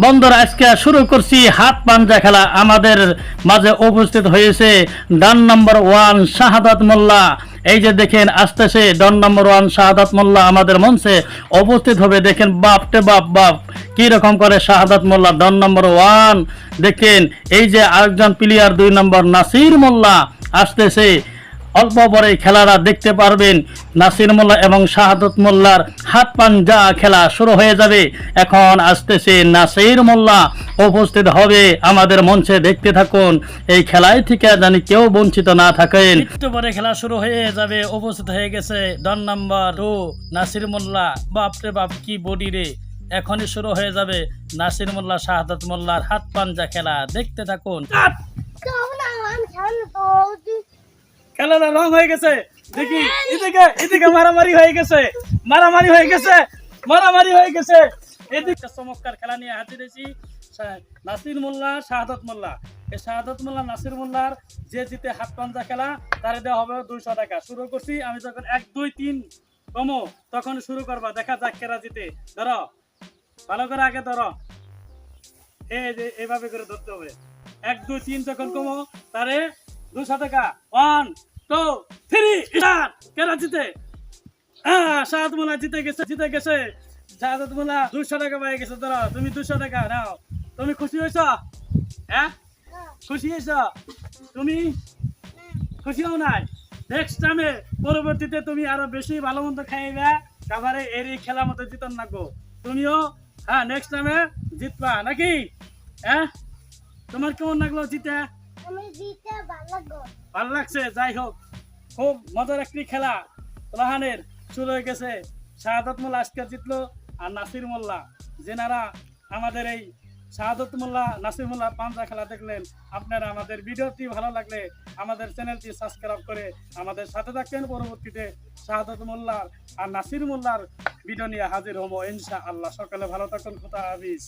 বন্ধুরা, আজকে শুরু করছি হাত পাঞ্জা খেলা। আমাদের মাঝে উপস্থিত হয়েছে ডান নম্বর ওয়ান শাহাদাত মোল্লা। এই যে দেখেন আসতেছে ডন নম্বর ওয়ান শাহাদাত মোল্লা আমাদের মঞ্চে উপস্থিত হবে। দেখেন বাপটে বাপ বাপ, কি রকম করে শাহাদাত মোল্লা ডন নম্বর ওয়ান। দেখেন, এই যে আরেকজন প্লেয়ার দুই নম্বর নাসির মোল্লা আসতেছে অল্প পরে খেলারা দেখতে পারবেন। নাসির মোল্লা এবং শাহাদত মোল্লার হাত পাঞ্জা খেলা শুরু হয়ে যাবে। এখন আসতেছে নাসির মোল্লা। উপস্থিত হবে আমাদের মঞ্চে। দেখতে থাকুন এই খেলায় থেকে জানি কেউ বঞ্চিত না থাকেন। একটু পরে খেলা শুরু হয়ে যাবে। উপস্থিত হয়ে গেছে don number two Nasir Molla. বাপরে বাপ কি বডি রে। এখনই শুরু হয়ে যাবে নাসির মোল্লা শাহাদত মোল্লার হাত পাঞ্জা খেলা। দেখতে থাকুন। খেলাটা রং হয়ে গেছে। দেখি, এদিকে এদিকে মারামারি হয়ে গেছে। মারামারি হয়ে গেছে, মারামারি হয়ে গেছে। এদিকে চমৎকার খেলা নিয়ে নাসির মোল্লা, শাহাদত মোল্লা। এই শাহাদত মোল্লা, নাসির মোল্লার যে জিতে হাত পাঞ্জা খেলা, তারে দেওয়া হবে দুইশো টাকা। শুরু করছি, আমি যখন এক, দুই, তিন কমো, তখন শুরু করবা। দেখা যাক কেরা জিতে। ধরো, ভালো করে আগে ধরো। এই যে, এইভাবে করে ধরতে হবে। এক, দুই, তিন যখন কমো, তারে দুশো টাকা। ওয়ান থ্রি স্টার্ট কেনা জিতে? হ্যাঁ শাহাদ মোলা জিতে গেছে জিতে গেছে। শাহাদ মোলা দুশো টাকা পেয়ে গেছে ধরো তুমি দুশো টাকা, নাও। তুমি খুশি হয়েছ? হ্যাঁ? খুশি হয়েছ? তুমি? খুশি হও নাই? নেক্সট টাইমে পরবর্তীতে তুমি আরও বেশি ভালো মন্দ খাইবে, তারপরে এর এই খেলার মতো জিতন লাগবো। তুমিও? হ্যাঁ নেক্সট টাইমে জিতবা, নাকি? হ্যাঁ? তোমার কেমন লাগল জিতে? ভালো লাগছে, যাই হোক। খুব মজার একটি খেলা। গেছে। শাহাদত মোল্লা আজকে জিতলো আর নাসির মোল্লা। যেনারা আমাদের এই শাহাদত মোল্লা নাসির মোল্লা পাঞ্জা খেলা দেখলেন, আপনারা আমাদের ভিডিওটি ভালো লাগলে আমাদের চ্যানেলটি সাবস্ক্রাইব করে আমাদের সাথে থাকবেন। পরবর্তীতে শাহাদত মোল্লার আর নাসির মোল্লার ভিডিও নিয়ে হাজির হব ইনশা আল্লাহ সকালে ভালো থাকুন। খুদা হাফিজ।